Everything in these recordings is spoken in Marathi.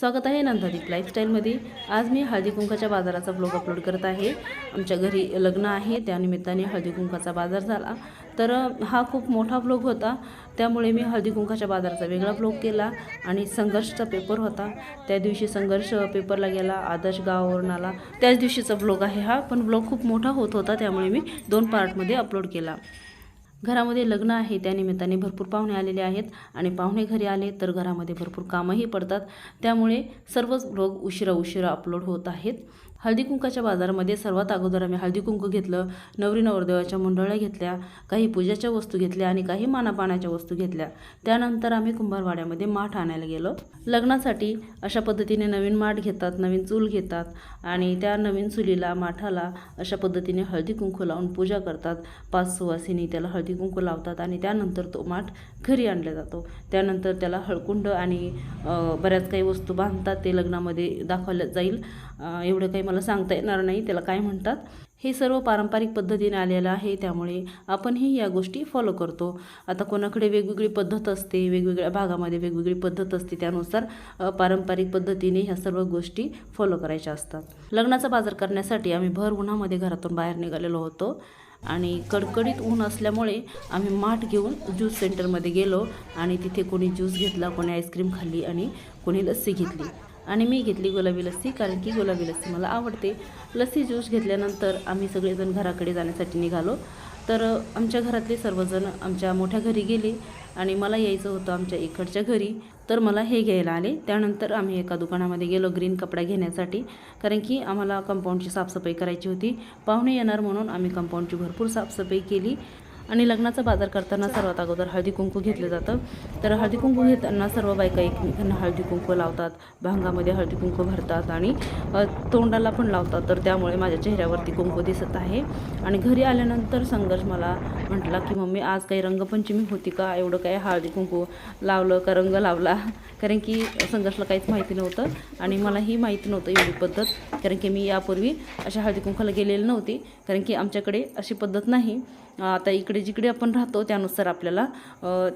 स्वागत आहे नंदादीप लाईफस्टाईलमध्ये आज मी हळदी कुंकाच्या बाजाराचा ब्लॉग अपलोड करत आहे. आमच्या घरी लग्न आहे त्यानिमित्ताने हळदी कुंकाचा बाजार झाला. तर हा खूप मोठा ब्लॉग होता. त्यामुळे मी हळदी कुंकाच्या बाजाराचा वेगळा ब्लॉग केला आणि संघर्षचा पेपर होता. त्या दिवशी संघर्ष पेपरला गेला आदर्श गावावरून आला त्याच दिवशीचा ब्लॉग आहे हा पण ब्लॉग खूप मोठा होत होता त्यामुळे मी दोन पार्टमध्ये अपलोड केला. घरामध्ये लग्न आहे त्यानिमित्ताने भरपूर पाहुणे आलेले आहेत. आणि पाहुणे घरी आले तर घरामध्ये भरपूर कामंही पडतात. त्यामुळे सर्वच ब्लॉग उशिरा उशिरा अपलोड होत आहेत. हळदी कुंकाच्या बाजारामध्ये सर्वात अगोदर आम्ही हळदी कुंकू घेतलं नवरी नवरदेवाच्या मुंडळ्या घेतल्या काही पूजाच्या वस्तू घेतल्या आणि काही मानापानाच्या वस्तू घेतल्या. त्यानंतर आम्ही कुंभारवाड्यामध्ये माठ आणायला गेलो. लग्नासाठी अशा पद्धतीने नवीन माठ घेतात नवीन चूल घेतात आणि त्या नवीन चुलीला माठाला अशा पद्धतीने हळदी कुंकू लावून पूजा करतात. पाच सुवासिनी त्याला हळदी कुंकू लावतात आणि त्यानंतर तो माठ घरी आणला जातो. त्यानंतर त्याला हळकुंड आणि बऱ्याच काही वस्तू बांधतात. ते लग्नामध्ये दाखवल्या जाईल. एवढं काही मला सांगता येणार नाही त्याला काय म्हणतात? हे सर्व पारंपरिक पद्धतीने आलेलं आहे त्यामुळे आपणही या गोष्टी फॉलो करतो. आता कोणाकडे वेगवेगळी पद्धत असते वेगवेगळ्या भागामध्ये वेगवेगळी पद्धत असते त्यानुसार पारंपरिक पद्धतीने ह्या सर्व गोष्टी फॉलो करायच्या असतात. लग्नाचा बाजार करण्यासाठी आम्ही भर उन्हामध्ये घरातून बाहेर निघालेलो होतो आणि कडकडीत ऊन असल्यामुळे आम्ही माठ घेऊन ज्यूस सेंटरमध्ये गेलो आणि तिथे कोणी ज्यूस घेतला कोणी आईस्क्रीम खाल्ली आणि कोणी लस्सी घेतली. आणि मी घेतली गुलाबी लस्सी कारण की गुलाबी लस्सी मला आवडते. लस्सी ज्यूस घेतल्यानंतर आम्ही सगळेजण घराकडे जाण्यासाठी निघालो. तर आमच्या घरातले सर्वजण आमच्या मोठ्या घरी गेले आणि मला यायचं होतं आमच्या इकडच्या घरी. तर मला हे घ्यायला आले. त्यानंतर आम्ही एका दुकानामध्ये गेलो ग्रीन कपडा घेण्यासाठी. कारण की आम्हाला कंपाऊंडची साफसफाई करायची होती. पाहुणे येणार म्हणून आम्ही कंपाऊंडची भरपूर साफसफाई केली. आणि लग्नाचा बाजार करताना सर्वात अगोदर हळदी कुंकू घेतलं जातं. तर हळदी कुंकू घेताना सर्व बायका एकमेकांना हळदी कुंकू लावतात भांगामध्ये हळदी कुंकू भरतात आणि तोंडाला पण लावतात. तर त्यामुळे माझ्या चेहऱ्यावरती कुंकू दिसत आहे. आणि घरी आल्यानंतर संघर्ष मला म्हटला की मम्मी आज काही रंगपंचमी होती का? एवढं काय हळदी कुंकू लावलं का? रंग लावला? कारण की संघर्षला काहीच माहिती नव्हतं आणि मलाही माहिती नव्हतं एवढी पद्धत कारण की मी यापूर्वी अशा हळदी कुंकाला गेलेली नव्हती. कारण की आमच्याकडे अशी पद्धत नाही. आता इकडे जिकडे आपण राहतो त्यानुसार आपल्याला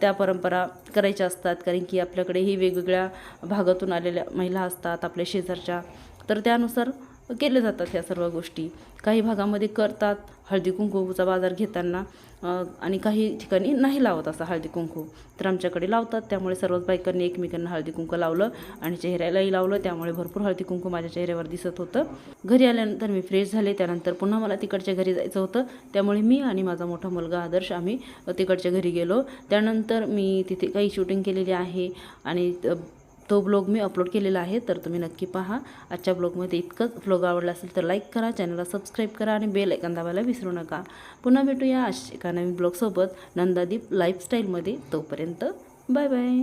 त्या परंपरा करायच्या असतात. कारण की आपल्याकडे ही वेगवेगळ्या भागातून आलेल्या महिला असतात आपल्या शेजारच्या. तर त्यानुसार केले जातात ह्या सर्व गोष्टी. काही भागामध्ये करतात हळदी कुंकूचा बाजार घेताना आणि काही ठिकाणी नाही लावत असा हळदी कुंकू. तर आमच्याकडे लावतात त्यामुळे सर्वच बायकांनी एकमेकांना हळदी कुंकू लावलं आणि चेहऱ्यालाही लावलं त्यामुळे भरपूर हळदी कुंकू माझ्या चेहऱ्यावर दिसत होतं. घरी आल्यानंतर मी फ्रेश झाले त्यानंतर पुन्हा मला तिकडच्या घरी जायचं होतं. त्यामुळे मी आणि माझा मोठा मुलगा आदर्श आम्ही तिकडच्या घरी गेलो. त्यानंतर मी तिथे काही शूटिंग केलेली आहे आणि तो ब्लॉग मी अपलोड केलेला आहे तर तुम्ही नक्की पहा. आजच्या ब्लॉगमध्ये इतकंच ब्लॉग आवडला असेल तर लाईक करा चॅनलला सबस्क्राईब करा आणि बेल ऐकन दाबायला विसरू नका. पुन्हा भेटूया अशा एका नवीन ब्लॉगसोबत नंदादीप लाईफस्टाईलमध्ये तोपर्यंत बाय बाय